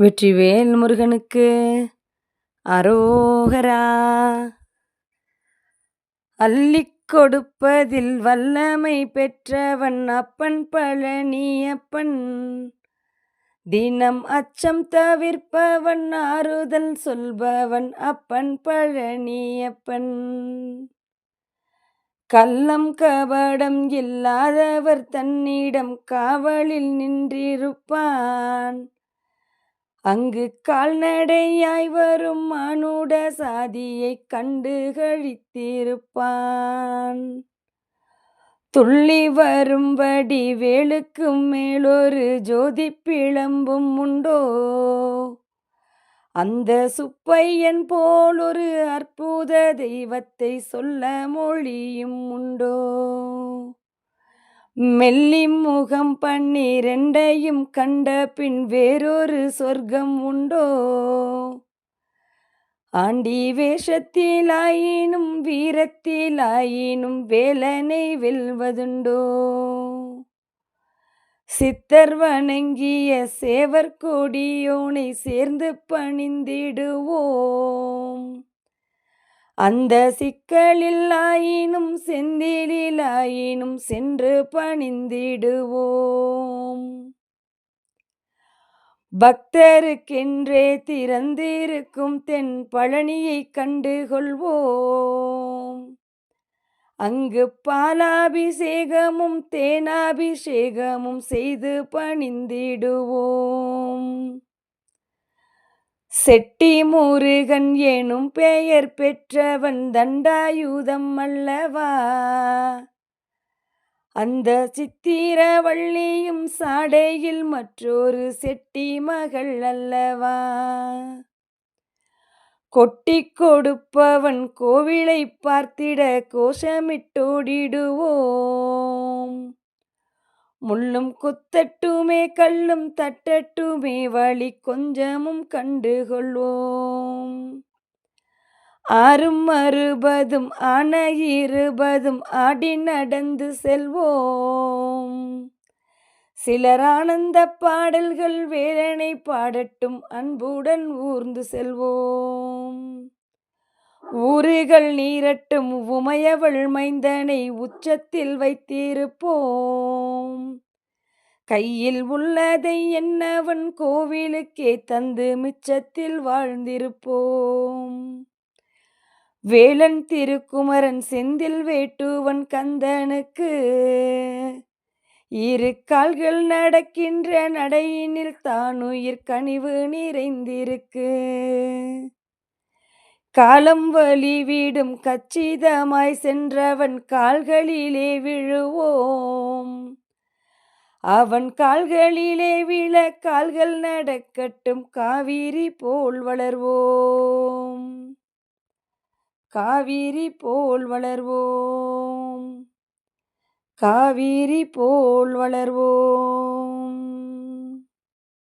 வெற்றிவேல் முருகனுக்கு அரோகரா. அள்ளிக் கொடுப்பதில் வல்லமை பெற்றவன் அப்பன் பழனியப்பன் தினம் அச்சம் தவிர்ப்பவன் ஆறுதல் சொல்பவன் அப்பன் பழனியப்பன் கள்ளம் கபடம் இல்லாதவர் தன்னிடம் காவலில் நின்றிருப்பான். அங்கு கால்நடையாய் வரும் மானுட சாதியைக் கண்டு கழித்திருப்பான். துள்ளி வரும்படி வேலுக்கு மேலொரு ஜோதி பிளம்பும் உண்டோ? அந்த சுப்பையன் போல் ஒரு அற்புத தெய்வத்தை சொல்ல மொழியும் உண்டோ? மெல்லி முகம் பன்னிரெண்டையும் கண்ட பின் வேறொரு சொர்க்கம் உண்டோ? ஆண்டி வேஷத்திலாயினும் வீரத்திலாயினும் வேலனை வெல்வதுண்டோ? சித்தர் வணங்கிய சேவர் கொடியோனை சேர்ந்து பணிந்திடுவோ அந்த சிக்கலில்லாயினும் செந்திலாயினும் சென்று பணிந்திடுவோம். பக்தருக்கென்றே திறந்திருக்கும் தென் பழனியை கண்டு கொள்வோம் அங்கு பாலாபிஷேகமும் தேனாபிஷேகமும் செய்து பணிந்திடுவோம். செட்டி முருகன் எனும் பெயர் பெற்றவன் தண்டாயுதம் அல்லவா? அந்த சித்திரவள்ளியும் சாடையில் மற்றொரு செட்டி மகள் அல்லவா? கொட்டி கொடுப்பவன் கோவிலை பார்த்திட கோஷமிட்டோடிடுவோம். முள்ளும் குத்தட்டுமே கல்லும் தட்டட்டுமே வழி கொஞ்சமும் கண்டுகொள்வோம். ஆறும் அறுபதும் ஆன இருபதும் ஆடி நடந்து செல்வோம். சிலர் ஆனந்த பாடல்கள் வேலனை பாடட்டும் அன்புடன் ஊர்ந்து செல்வோம். ஊறுகள் நீரட்டும் உமையவள் மைந்தனை உச்சத்தில் வைத்திருப்போம். கையில் உள்ளதை என்னவன் கோவிலுக்கே தந்து மிச்சத்தில் வாழ்ந்திருப்போம். வேலன் திருக்குமரன் செந்தில் வேட்டுவன் கந்தனுக்கு இரு கால்கள் நடக்கின்ற நடையினில் தானுயிர் கனிவு நிறைந்திருக்கு. காலம் வழி வீடும் கச்சிதமாய் சென்றவன் கால்களிலே விழுவோம். அவன் கால்களிலே விழ கால்கள் நடக்கட்டும் காவிரி போல் வளர்வோம். காவிரி போல் வளர்வோம். காவிரி போல் வளர்வோம்.